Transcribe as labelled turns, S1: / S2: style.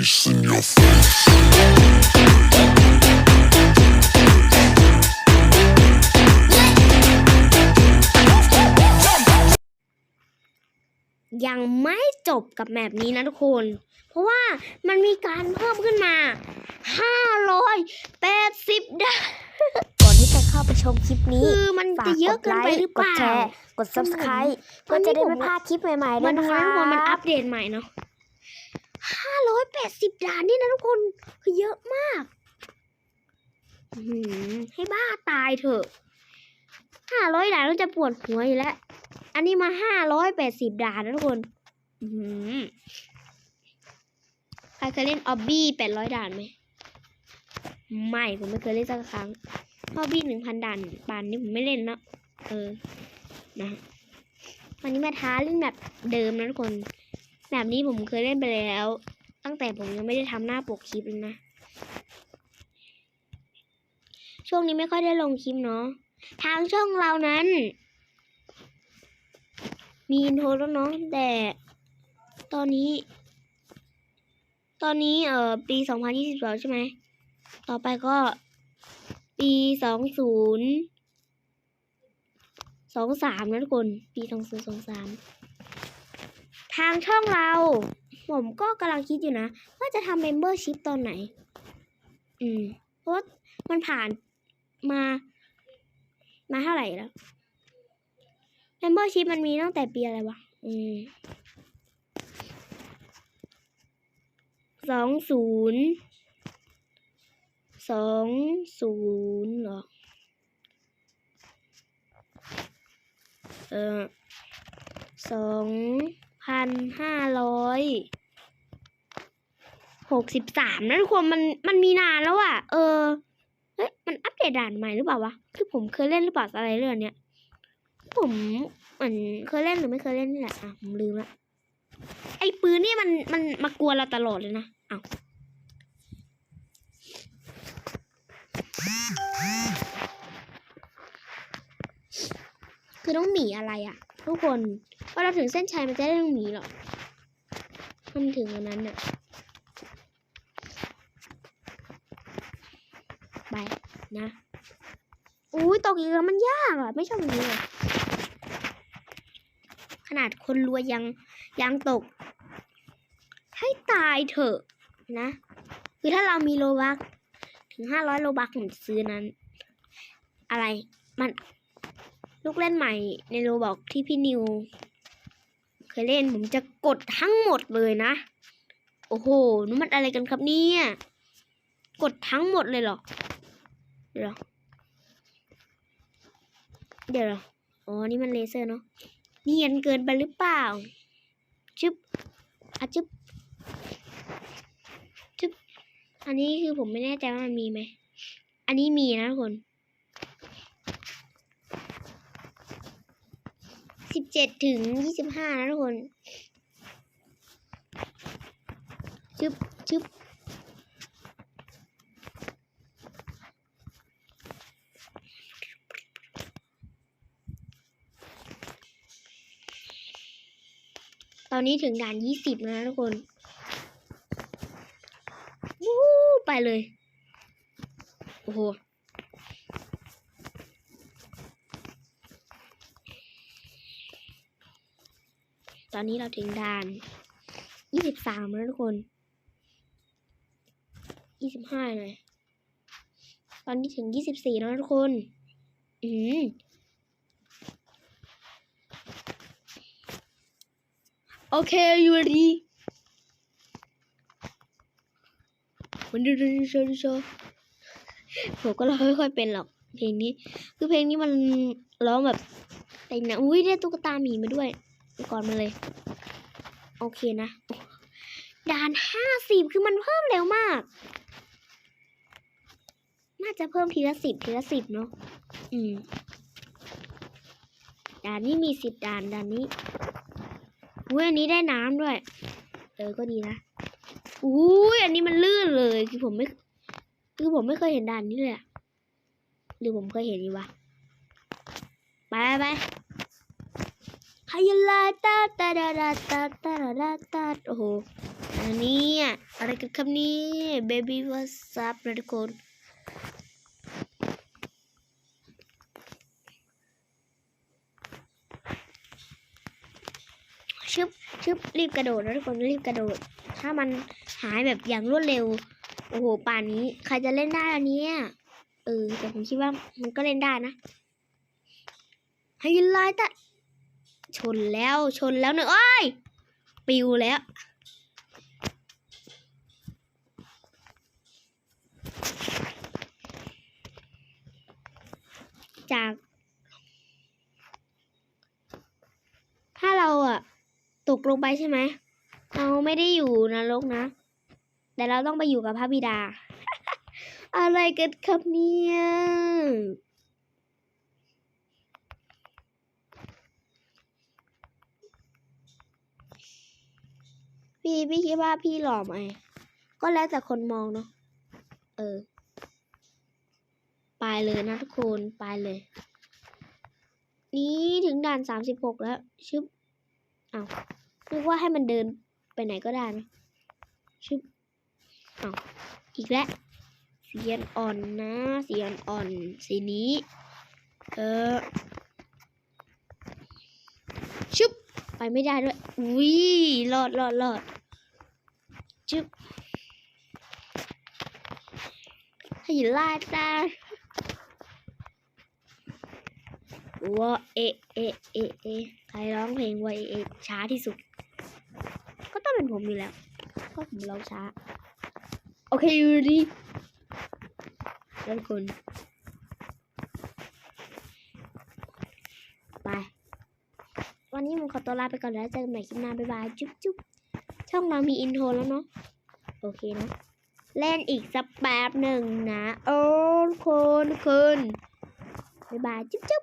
S1: face in your face.
S2: ยังไม่จบกับแมปนี้นะทุกคน เพราะว่ามันมีการเพิ่มขึ้นมา 580ดาว
S3: ก่อนที่จะเข้าไปชมคลิปนี้
S2: คือมัน
S3: ฝา
S2: จะเยอะเกินไปหรือเป
S3: กด
S2: ล่า
S3: แชร์ กด subscribe เพื่อจะได้ไม่พลาดคลิปใหม่ๆด้
S2: มั
S3: วย
S2: น
S3: นะ
S2: น้
S3: ค
S2: อย
S3: รับ
S2: ทุกคนมันอัปเดตใหม่เนาะ 580ด่านนี่นะทุกคนคือเยอะมากหือให้บ้าตายเถอะ500ด่านเราจะปวดหัวอยู่แล้ว อันนี้มา580ด่านนะทุกคนหือใครเคยเล่นออบบี้800ด่านไหม ไม่ ผมไม่เคยเล่นสักครั้งออบบี้1,000ด่านปานนี้ผมไม่เล่นเนาะ เออ นะ วันนี้มาท้าเล่นแบบเดิมนะทุกคน แบบนี้ผมเคยเล่นไปแล้ว ตั้งแต่ผมยังไม่ได้ทำหน้าปกคลิปเลยนะ ช่วงนี้ไม่ค่อยได้ลงคลิปเนาะ ทางช่องเรานั้น มีอินโทรแล้วเนาะแต่ ตอนนี้ ตอนนี้เอ่อปี 2022 ใช่ไหม ต่อไปก็ปี 20 23นะทุกคน ปี 2023ามทางช่องเรา ผมก็กำลังคิดอยู่นะ ว่าจะทำเมมเบอร์ชิพตอนไหน อืม เพราะว่ามันผ่านมา มาเท่าไหร่แล้วเมมเบอร์ชิพมันมีตั้งแต่ปีอะไรวะ อืมสองศูนย์สองศูนย์เหรอ เออสอง พันห้าร้อยหกสิบสามนะทุกคนมันมันมีนานแล้วอะเออเฮ้ยมันอัปเดตด่านใหม่หรือเปล่าวะคือผมเคยเล่นหรือเปล่าอะไรเรื่องเนี้ยผมเหมือนเคยเล่นหรือไม่เคยเล่นนี่แหละอะผมลืมละไอ้ปืนนี่มันมันมากวนเราตลอดเลยนะเอาคือต้องหมีอะไรอะทุกคน พอเราถึงเส้นชัยมันจะได้ต้องหมีหรอมันถึงอันนั้นอะไปนะอุ้ยตกอีกแล้วมันยากอะ ไม่ชอบอย่างนี้เลยขนาดคนรวยยังยังตก ให้ตายเถอะนะ คือถ้าเรามีโลบักถึงห้าร้อยโลบักผมจะซื้อนั้น อะไรมันลูกเล่นใหม่ในโรบอกที่พี่นิว เคยเล่นผมจะกดทั้งหมดเลยนะ โอ้โหนี่มันอะไรกันครับเนี่ย กดทั้งหมดเลยเหรอ เดี๋ยวเดี๋ยวอ๋อ นี่มันเลเซอร์เนาะเนียนเกินไปหรือเปล่า จึ๊บอะจึ๊บจึ๊บอันนี้คือผมไม่แน่ใจว่ามันมีไหม อันนี้มีนะทุกคน สิบเจ็ดถึงยี่สิบห้านะทุกคนชึบชึบตอนนี้ถึงด่านยี่สิบนะทุกคนวู้ไปเลย โอ้โห ตอนนี้เราถึงด่านยี่สิบสามแล้วทุกคนยี่สิบห้าเลยตอนนี้ถึงยี่สิบสี่แล้วทุกคน อืมโอเคยูรีมันดูดูดูดูดูผมก็ร้องไม่ค่อยเป็นหรอก เพลงนี้ คือเพลงนี้มันร้องแบบแต่งนะอุ้ยได้ตุ๊กตาหมีมาด้วย ก่อนมาเลย โอเคนะ ด่านห้าสิบคือมันเพิ่มเร็วมาก น่าจะเพิ่มทีละสิบทีละสิบเนาะ อืม ด่านนี้มีสิบด่านด่านนี้อุ้ยอันนี้ได้น้ำด้วย เออ ก็ดีนะ อุ้ยอันนี้มันลื่นเลย คือผมไม่ คือผมไม่เคยเห็นด่านนี้เลยหรือผมเคยเห็นอยู่วะ ไปไป ไปฮายาลาตาตาดาดาตาตาดาดาตาโอ้โหอันนี้อะไรกันครับนี่ baby what's up นะทุกคนชึบชึบรีบกระโดดนะทุกคนรีบกระโดด ถ้ามันหายแบบอย่างรวดเร็ว โอ้โหป่านนี้ ใครจะเล่นได้อันนี้เออแต่ผมคิดว่ามันก็เล่นได้นะไฮไลท์แต่ ชนแล้วชนแล้วหนึ่งโอ้ยปิวแล้วจาก ถ้าเราอะตกลงไปใช่ไหม เราไม่ได้อยู่นรกนะ แต่เราต้องไปอยู่กับพระบิดา อะไรกันครับเนี่ย พี่พี่คิดว่าพี่หล่อไหม ก็แล้วแต่คนมองเนาะ เออ ไปเลยนะทุกคน ไปเลย นี่ถึงด่านสามสิบหกแล้ว ชึบเอ้านึกว่าให้มันเดินไปไหนก็ได้นะชึบอ้าอีกแล้วเสีอ่อนนะ เสีอ่อน สีนี้ เออชึบไปไม่ได้ด้วยวิรอดรอดรอด ชึบให้ลาดได้ว่าเอเอเอเอใครร้องเพลงว่าเอเอช้าที่สุด ก็ต้องเป็นผมอยู่แล้วเพราะผมร้องช้า โอเคอยู่ดีแล้วทุกคนไป วันนี้ผมขอตัวลาไปก่อนแล้วเจอกันใหม่คลิปหน้า บ๊ายบาย จุ๊บจุ๊บ ช่องเรามีอินโทรแล้วเนาะโอเคนะ เล่นอีกสักแป๊บหนึ่งนะ โอ้คนทุกคนบ๊ายบาย จุ๊บจุ๊บ